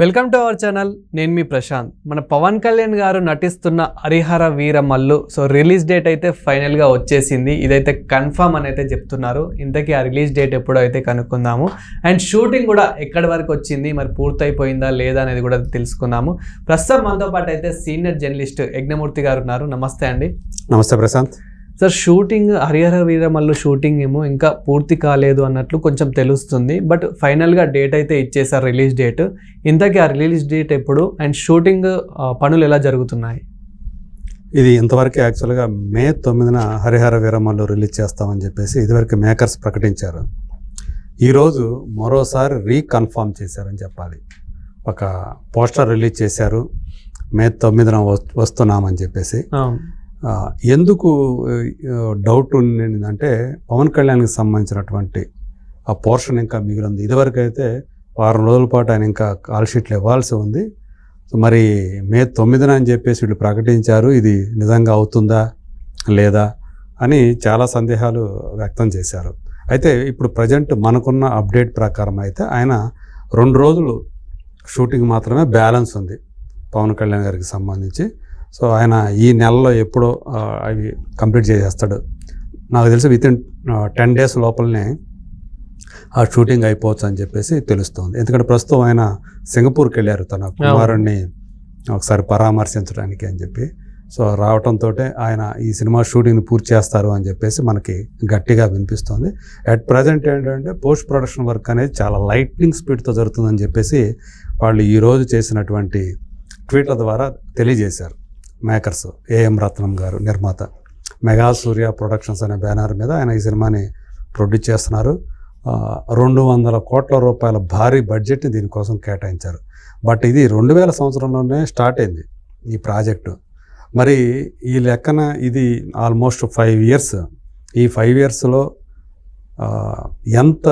Welcome to our channel. నేను మీ ప్రశాంత్. మన పవన్ కళ్యాణ్ గారు నటిస్తున్న Harihara Veeramallu so release date అయితే ఫైనల్గా వచ్చేసింది. ఇదైతే కన్ఫర్మ్ అని అయితే చెప్తున్నారు. ఇంతకీ ఆ రిలీజ్ డేట్ ఎప్పుడో అయితే కనుక్కుందాము. అండ్ షూటింగ్ కూడా ఎక్కడి వరకు వచ్చింది? మరి పూర్తయిపోయిందా లేదా అనేది కూడా తెలుసుకుందాము. ప్రస్తుతం మనతో పాటు అయితే సీనియర్ జర్నలిస్ట్ యజ్ఞమూర్తి గారు ఉన్నారు. నమస్తే అండి. నమస్తే Prashanth. Sir shooting Harihara Veeramallu shooting ఏమో ఇంకా పూర్తి కాలేదు అన్నట్లు కొంచెం తెలుస్తుంది. బట్ ఫైనల్గా డేట్ అయితే ఇచ్చేసారు రిలీజ్ డేట్. ఇంతకీ ఆ రిలీజ్ డేట్ ఎప్పుడు? అండ్ షూటింగ్ పనులు ఎలా జరుగుతున్నాయి? ఇది ఇంతవరకు యాక్చువల్గా మే తొమ్మిదిన హరిహర వీరమ్మలు రిలీజ్ చేస్తామని చెప్పేసి ఇదివరకు మేకర్స్ ప్రకటించారు. ఈరోజు మరోసారి రీకన్ఫర్మ్ చేశారని చెప్పాలి. ఒక పోస్టర్ రిలీజ్ చేశారు. మే తొమ్మిదిన వస్- వస్తున్నామని చెప్పేసి. ఎందుకు డౌట్ ఉండిందంటే పవన్ కళ్యాణ్కి సంబంధించినటువంటి ఆ పోర్షన్ ఇంకా మిగిలింది. ఇదివరకు అయితే వారం రోజుల పాటు ఆయన ఇంకా కాల్ షీట్లు ఇవ్వాల్సి ఉంది. మరి మే తొమ్మిదిన అని చెప్పేసి వీళ్ళు ప్రకటించారు. ఇది నిజంగా అవుతుందా లేదా అని చాలా సందేహాలు వ్యక్తం చేశారు. అయితే ఇప్పుడు ప్రజెంట్ మనకున్న అప్డేట్ ప్రకారం అయితే ఆయన రెండు రోజులు షూటింగ్ మాత్రమే బ్యాలెన్స్ ఉంది పవన్ కళ్యాణ్ గారికి సంబంధించి. సో ఆయన ఈ నెలలో ఎప్పుడో అవి కంప్లీట్ చేసేస్తాడు. నాకు తెలిసి విత్ ఇన్ టెన్ డేస్ లోపలనే ఆ షూటింగ్ అయిపోవచ్చు అని చెప్పేసి తెలుస్తుంది. ఎందుకంటే ప్రస్తుతం ఆయన సింగపూర్కి వెళ్ళారు తన కుమారుణ్ణి ఒకసారి పరామర్శించడానికి అని చెప్పి. సో రావటంతో ఆయన ఈ సినిమా షూటింగ్ పూర్తి చేస్తారు అని చెప్పేసి మనకి గట్టిగా వినిపిస్తుంది. అట్ ప్రజెంట్ ఏంటంటే పోస్ట్ ప్రొడక్షన్ వర్క్ అనేది చాలా లైట్నింగ్ స్పీడ్తో జరుగుతుందని చెప్పేసి వాళ్ళు ఈరోజు చేసినటువంటి ట్వీట్ల ద్వారా తెలియజేశారు. మేకర్స్ ఏఎం రత్నం గారు నిర్మాత. మెగా సూర్య ప్రొడక్షన్స్ అనే బ్యానర్ మీద ఆయన ఈ సినిమాని ప్రొడ్యూస్ చేస్తున్నారు. రెండు వందల కోట్ల రూపాయల భారీ బడ్జెట్ని దీనికోసం కేటాయించారు. బట్ ఇది రెండు వేల సంవత్సరంలోనే స్టార్ట్ అయింది ఈ ప్రాజెక్టు. మరి ఈ లెక్కన ఇది ఆల్మోస్ట్ ఫైవ్ ఇయర్స్. ఈ ఫైవ్ ఇయర్స్లో ఎంత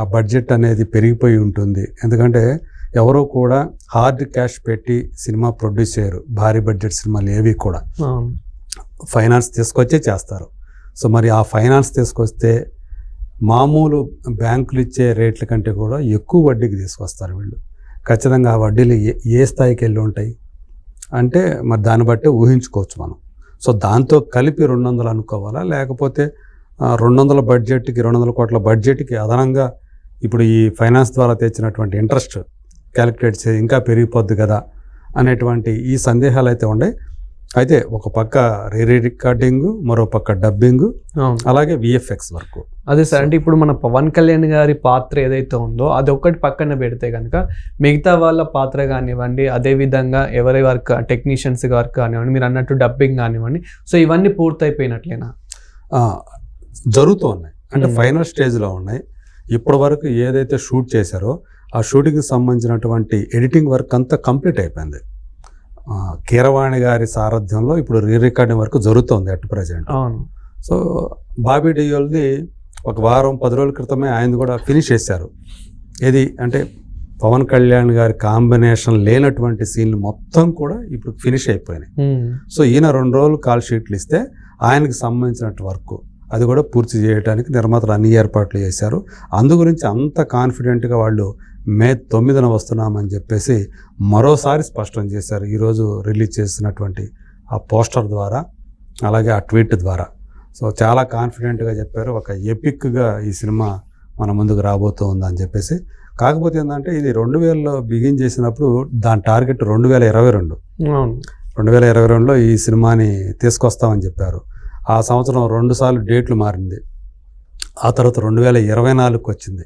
ఆ బడ్జెట్ అనేది పెరిగిపోయి ఉంటుంది? ఎందుకంటే ఎవరో కూడా హార్డ్ క్యాష్ పెట్టి సినిమా ప్రొడ్యూస్ చేయరు. భారీ బడ్జెట్ సినిమాలు ఏవి కూడా. ఫైనాన్స్ తీసుకొచ్చే చేస్తారు. సో మరి ఆ ఫైనాన్స్ తీసుకొస్తే మామూలు బ్యాంకులు ఇచ్చే రేట్ల కంటే కూడా ఎక్కువ వడ్డీకి తీసుకొస్తారు వీళ్ళు. ఖచ్చితంగా ఆ వడ్డీలు ఏ ఏ స్థాయికి వెళ్ళి ఉంటాయి? అంటే మరి దాన్ని బట్టే ఊహించుకోవచ్చు మనం. సో దాంతో కలిపి రెండు వందలు అనుకోవాలా? లేకపోతే రెండు వందల బడ్జెట్కి రెండు వందల కోట్ల బడ్జెట్కి అదనంగా ఇప్పుడు ఈ ఫైనాన్స్ ద్వారా తెచ్చినటువంటి ఇంట్రెస్ట్ క్యాలిక్యులేట్ చేసి ఇంకా పెరిగిపోద్ది కదా అనేటువంటి ఈ సందేహాలు అయితే ఉన్నాయి అయితే ఒక పక్క రీ రికార్డింగ్ మరో పక్క డబ్బింగ్ అలాగే విఎఫ్ఎక్స్ వర్క్ అదే సార్ అంటే ఇప్పుడు మన పవన్ కళ్యాణ్ గారి పాత్ర ఏదైతే ఉందో అది ఒక్కటి పక్కన పెడితే కనుక మిగతా వాళ్ళ పాత్ర కానివ్వండి అదే విధంగా ఎవరి వర్క్ టెక్నీషియన్స్ వర్క్ కానివ్వండి మీరు అన్నట్టు డబ్బింగ్ కానివ్వండి సో ఇవన్నీ పూర్తయిపోయినట్లేనా? జరుగుతూ ఉన్నాయి. అంటే. ఫైనల్ స్టేజ్లో ఉన్నాయి. ఇప్పటి వరకు ఏదైతే షూట్ చేశారో ఆ షూటింగ్కి సంబంధించినటువంటి ఎడిటింగ్ వర్క్ అంతా కంప్లీట్ అయిపోయింది. కీరవాణి గారి సారథ్యంలో ఇప్పుడు రీ రికార్డింగ్ వర్క్ జరుగుతోంది అట్ ప్రజెంట్. అవును. సో బాబీ డియోల్ది ఒక వారం పది రోజుల క్రితమే ఆయన కూడా ఫినిష్ చేశారు. ఏది అంటే పవన్ కళ్యాణ్ గారి కాంబినేషన్ లేనటువంటి సీన్లు మొత్తం కూడా ఇప్పుడు ఫినిష్ అయిపోయినాయి. సో ఈయన రెండు రోజులు కాల్ షీట్లు ఇస్తే ఆయనకి సంబంధించినట్టు వర్క్ అది కూడా పూర్తి చేయడానికి నిర్మాతలు అన్ని ఏర్పాట్లు చేశారు. అందు గురించి అంత కాన్ఫిడెంట్గా వాళ్ళు మే తొమ్మిదిన వస్తున్నామని చెప్పేసి మరోసారి స్పష్టం చేశారు. ఈరోజు రిలీజ్ చేసినటువంటి ఆ పోస్టర్ ద్వారా అలాగే ఆ ట్వీట్ ద్వారా. సో చాలా కాన్ఫిడెంట్గా చెప్పారు. ఒక ఎపిక్గా ఈ సినిమా మన ముందుకు రాబోతోంది అని చెప్పేసి. కాకపోతే ఏంటంటే ఇది రెండు వేలలో బిగిన్ చేసినప్పుడు దాని టార్గెట్ రెండు వేల ఇరవై రెండు. రెండు వేల ఇరవై రెండులో ఈ సినిమాని తీసుకొస్తామని చెప్పారు. ఆ సంవత్సరం రెండుసార్లు డేట్లు మారింది. ఆ తర్వాత రెండు వేల ఇరవై నాలుగుకి వచ్చింది.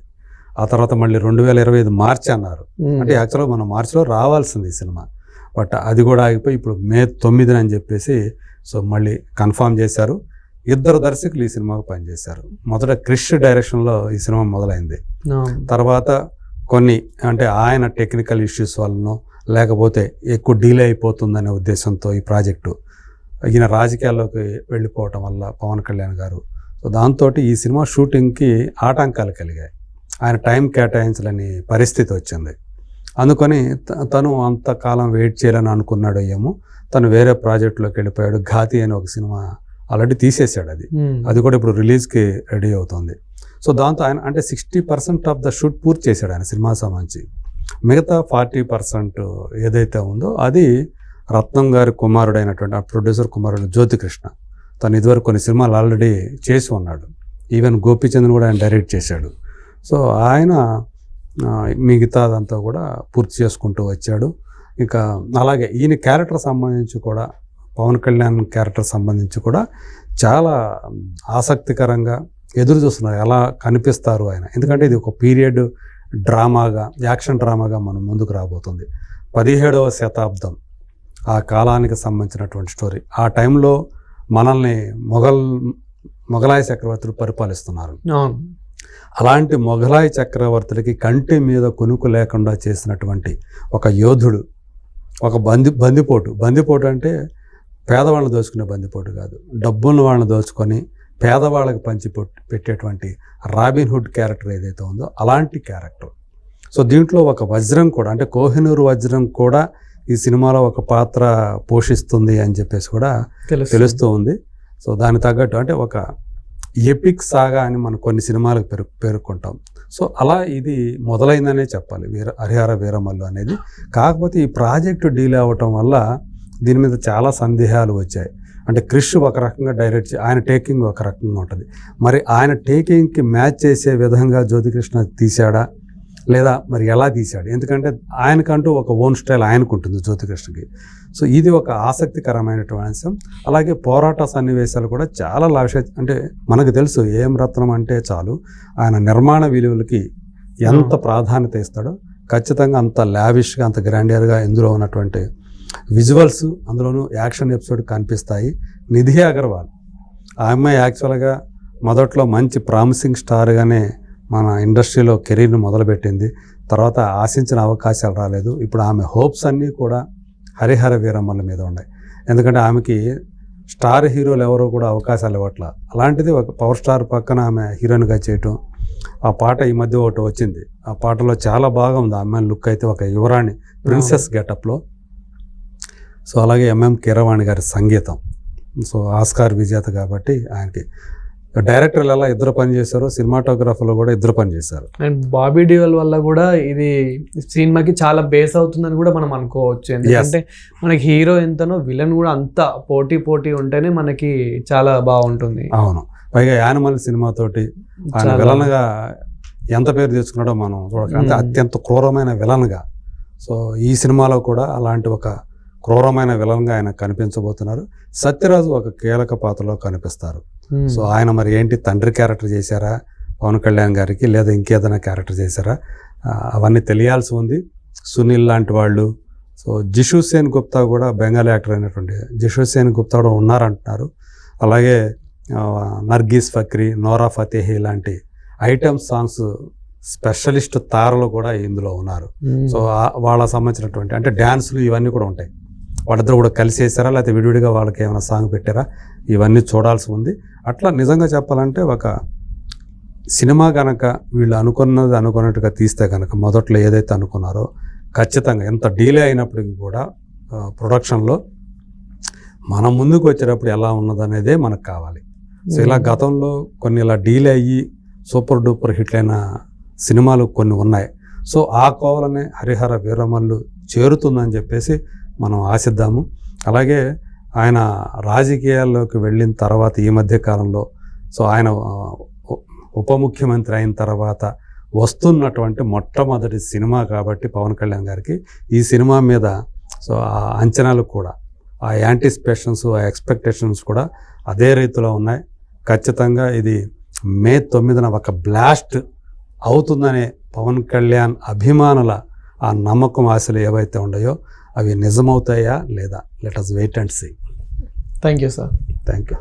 ఆ తర్వాత మళ్ళీ రెండు వేల ఇరవై ఐదు మార్చి అన్నారు. ఉమ్. అంటే యాక్చువల్గా మనం మార్చిలో రావాల్సింది ఈ సినిమా. బట్ అది కూడా ఆగిపోయి ఇప్పుడు మే తొమ్మిదిన అని చెప్పేసి సో మళ్ళీ కన్ఫామ్ చేశారు. ఇద్దరు దర్శకులు ఈ సినిమాకు పనిచేశారు. మొదట క్రిష్ డైరెక్షన్లో ఈ సినిమా మొదలైంది. అవును. తర్వాత కొన్ని అంటే ఆయన టెక్నికల్ ఇష్యూస్ వలనో లేకపోతే ఎక్కువ డీలే అయిపోతుందనే ఉద్దేశంతో ఈ ప్రాజెక్టు ఈయన రాజకీయాల్లోకి వెళ్ళిపోవటం వల్ల పవన్ కళ్యాణ్ గారు. సో దాంతో ఈ సినిమా షూటింగ్కి ఆటంకాలు కలిగాయి. ఆయన టైం కేటాయించలేని పరిస్థితి వచ్చింది. అందుకని తను అంతకాలం వెయిట్ చేయాలని అనుకున్నాడో ఏమో తను వేరే ప్రాజెక్టులోకి వెళ్ళిపోయాడు. ఘాతి అని ఒక సినిమా ఆల్రెడీ తీసేశాడు అది. అది కూడా ఇప్పుడు రిలీజ్కి రెడీ అవుతుంది. సో దాంతో ఆయన అంటే sixty percent of the shoot పూర్తి చేశాడు ఆయన సినిమా సంబంధించి. మిగతా ఫార్టీ పర్సెంట్ ఏదైతే ఉందో అది రత్నం గారి కుమారుడైనటువంటి ఆ ప్రొడ్యూసర్ కుమారుడు జ్యోతికృష్ణ. తను ఇదివరకు కొన్ని సినిమాలు ఆల్రెడీ చేసి ఉన్నాడు. ఈవెన్ గోపీచంద్ని కూడా ఆయన డైరెక్ట్ చేశాడు. సో ఆయన మిగతాదంతా కూడా పూర్తి చేసుకుంటూ వచ్చాడు. ఇంకా అలాగే ఈయన క్యారెక్టర్ సంబంధించి కూడా పవన్ కళ్యాణ్ క్యారెక్టర్ సంబంధించి కూడా చాలా ఆసక్తికరంగా ఎదురు చూస్తున్నారు. ఎలా కనిపిస్తారు ఆయన? ఎందుకంటే ఇది ఒక పీరియడ్ డ్రామాగా యాక్షన్ డ్రామాగా మనం ముందుకు రాబోతుంది. పదిహేడవ శతాబ్దం ఆ కాలానికి సంబంధించినటువంటి స్టోరీ. ఆ టైంలో మనల్ని మొఘల్ మొఘలాయ చక్రవర్తులు పరిపాలిస్తున్నారు. అలాంటి మొఘలాయ చక్రవర్తులకి కంటి మీద కొనుక్కు లేకుండా చేసినటువంటి ఒక యోధుడు ఒక బంది బందిపోటు. బందిపోటు అంటే పేదవాళ్ళని దోచుకునే బందిపోటు కాదు. డబ్బున్న వాళ్ళని దోచుకొని పేదవాళ్ళకి పంచి పొట్- పెట్టేటువంటి రాబిన్ హుడ్ క్యారెక్టర్ ఏదైతే ఉందో అలాంటి క్యారెక్టర్. సో దీంట్లో ఒక వజ్రం కూడా అంటే కోహినూరు వజ్రం కూడా ఈ సినిమాలో ఒక పాత్ర పోషిస్తుంది అని చెప్పేసి కూడా తెలుసు తెలుస్తూ ఉంది. సో దానికి తగ్గట్టు అంటే ఒక ఎపిక్ సాగా అని మనం కొన్ని సినిమాలకు పేరు పేర్కొంటాం. సో అలా ఇది మొదలైందనే చెప్పాలి. వీర హరిహర వీరమల్లు అనేది. కాకపోతే ఈ ప్రాజెక్టు డీల్ అవ్వటం వల్ల దీని మీద చాలా సందేహాలు వచ్చాయి. అంటే క్రిష్ ఒక రకంగా డైరెక్ట్ ఆయన టేకింగ్ ఒక రకంగా ఉంటుంది. మరి ఆయన టేకింగ్కి మ్యాచ్ చేసే విధంగా జ్యోతికృష్ణ తీశాడా? లేదా మరి ఎలా తీశాడు? ఎందుకంటే ఆయనకంటూ ఒక ఓన్ స్టైల్ ఆయనకు ఉంటుంది జ్యోతికృష్ణకి. సో ఇది ఒక ఆసక్తికరమైనటువంటి అంశం. అలాగే పోరాట సన్నివేశాలు కూడా చాలా లావిష అంటే మనకు తెలుసు ఏం రత్నం అంటే చాలు. ఆయన నిర్మాణ విలువలకి ఎంత ప్రాధాన్యత ఇస్తాడో ఖచ్చితంగా అంత లావిష్గా అంత గ్రాండియర్గా ఇందులో ఉన్నటువంటి విజువల్స్ అందులోనూ యాక్షన్ ఎపిసోడ్ కనిపిస్తాయి. నిధి అగర్వాల్. ఆ అమ్మాయి యాక్చువల్గా మొదట్లో మంచి ప్రామిసింగ్ స్టార్గానే మన ఇండస్ట్రీలో కెరీర్ని మొదలుపెట్టింది. తర్వాత ఆశించిన అవకాశాలు రాలేదు. ఇప్పుడు ఆమె హోప్స్ అన్నీ కూడా హరిహర వీరమ్మల మీద ఉన్నాయి. ఎందుకంటే ఆమెకి స్టార్ హీరోలు ఎవరో కూడా అవకాశాలు ఇవ్వట్ల. అలాంటిది ఒక పవర్ స్టార్ పక్కన ఆమె హీరోయిన్గా చేయటం ఆ పాట ఈ మధ్య ఒకటి వచ్చింది. ఆ పాటలో చాలా బాగా ఉంది. అమ్మాయి లుక్ అయితే ఒక యువరాణి ప్రిన్సెస్ గెటప్లో. సో అలాగే ఎంఎం కీరవాణి గారి సంగీతం. సో ఆస్కార్ విజేత కాబట్టి ఆయనకి డైరెక్టర్లు ఎలా ఇద్దరు పని చేశారో సినిమాటోగ్రాఫర్లు కూడా ఇద్దరు పని చేశారు. అండ్ బాబీ డియోల్ వల్ల కూడా ఇది సినిమాకి చాలా బేస్ అవుతుందని కూడా మనం అనుకోవచ్చు. ఎందుకంటే మనకి హీరో ఎంతనో విలన్ కూడా అంత పోటీ పోటీ ఉంటేనే మనకి చాలా బాగుంటుంది. అవును. పైగా యానిమల్ సినిమాతోటి ఆయన విలన్గా ఎంత పేరు తెచ్చుకున్నాడో మనం చూడక అంటే మ్మ్. అత్యంత క్రూరమైన విలన్గా. సో ఈ సినిమాలో కూడా అలాంటి ఒక క్రూరమైన విలన్గా ఆయన కనిపించబోతున్నారు. సత్యరాజు ఒక కీలక పాత్రలో కనిపిస్తారు. సో ఆయన మరి ఏంటి తండ్రి క్యారెక్టర్ చేశారా? పవన్ కళ్యాణ్ గారికి లేదా ఇంకేదైనా క్యారెక్టర్ చేశారా? అవన్నీ తెలియాల్సి ఉంది. సునీల్ లాంటి వాళ్ళు. సో జిషు సేన్ గుప్తా కూడా బెంగాలీ యాక్టర్ అయినటువంటి జిషు సేన్ గుప్తా కూడా ఉన్నారంటున్నారు. అలాగే నర్గీస్ ఫక్రీ నోరా ఫతేహి లాంటి ఐటమ్ సాంగ్స్ స్పెషలిస్ట్ తారలు కూడా ఇందులో ఉన్నారు. సో వాళ్ళకి సంబంధించినటువంటి అంటే డ్యాన్సులు ఇవన్నీ కూడా ఉంటాయి. వాళ్ళిద్దరు కూడా కలిసి వేసారా లేకపోతే విడివిడిగా వాళ్ళకి ఏమైనా సాంగ్ పెట్టారా? ఇవన్నీ చూడాల్సి ఉంది. అట్లా నిజంగా చెప్పాలంటే ఒక సినిమా కనుక వీళ్ళు అనుకున్నది అనుకున్నట్టుగా తీస్తే కనుక మొదట్లో ఏదైతే అనుకున్నారో ఖచ్చితంగా ఎంత డీలే అయినప్పటికీ కూడా ప్రొడక్షన్లో మనం ముందుకు వచ్చేటప్పుడు ఎలా ఉన్నదనేదే మనకు కావాలి. సో ఇలా గతంలో కొన్ని ఇలా డీలే అయ్యి సూపర్ డూపర్ హిట్ అయిన సినిమాలు కొన్ని ఉన్నాయి. సో ఆ కోవలనే హరిహర వీరమల్లు చేరుతుందని చెప్పేసి మనం ఆశిద్దాము. అలాగే ఆయన రాజకీయాల్లోకి వెళ్ళిన తర్వాత ఈ మధ్య కాలంలో సో ఆయన ఉప ముఖ్యమంత్రి అయిన తర్వాత వస్తున్నటువంటి మొట్టమొదటి సినిమా కాబట్టి పవన్ కళ్యాణ్ గారికి ఈ సినిమా మీద సో ఆ అంచనాలు కూడా ఆ యాంటిసిపేషన్స్ ఆ ఎక్స్పెక్టేషన్స్ కూడా అదే రీతిలో ఉన్నాయి. ఖచ్చితంగా ఇది మే తొమ్మిదిన ఒక బ్లాస్ట్ అవుతుందనే పవన్ కళ్యాణ్ అభిమానుల ఆ నమ్మకం ఆశలు ఏవైతే ఉన్నాయో అవి నిజమవుతాయా లేదా? Let us wait and see thank you sir thank you